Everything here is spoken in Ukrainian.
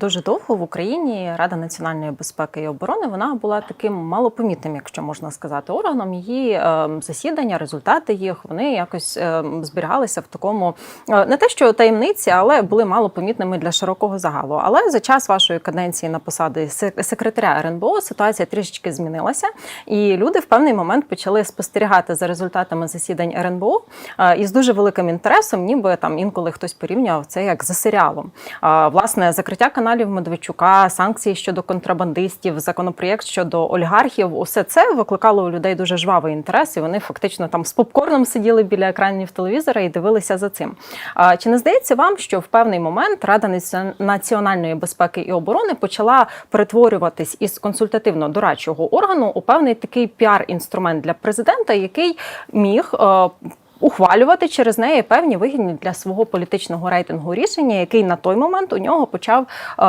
Дуже довго в Україні Рада національної безпеки і оборони вона була таким малопомітним, якщо можна сказати, органом. Її е, засідання, результати їх вони якось е, зберігалися в такому е, не те, що таємниці, але були малопомітними для широкого загалу. Але за час вашої каденції на посаді сек- секретаря РНБО ситуація трішечки змінилася, і люди в певний момент почали спостерігати за результатами засідань РНБО е, із дуже великим інтересом, ніби там інколи хтось порівнював це як за серіалом. Власне, закриття каналів Медведчука, санкції щодо контрабандистів, законопроєкт щодо олігархів, усе це викликало у людей дуже жвавий інтерес, і вони фактично там з попкорном сиділи біля екранів телевізора і дивилися за цим. А чи не здається вам, що в певний момент Рада національної безпеки і оборони почала перетворюватись із консультативно-дорадчого органу у певний такий піар-інструмент для президента, який міг е, ухвалювати через неї певні вигідні для свого політичного рейтингу рішення, який на той момент у нього почав е,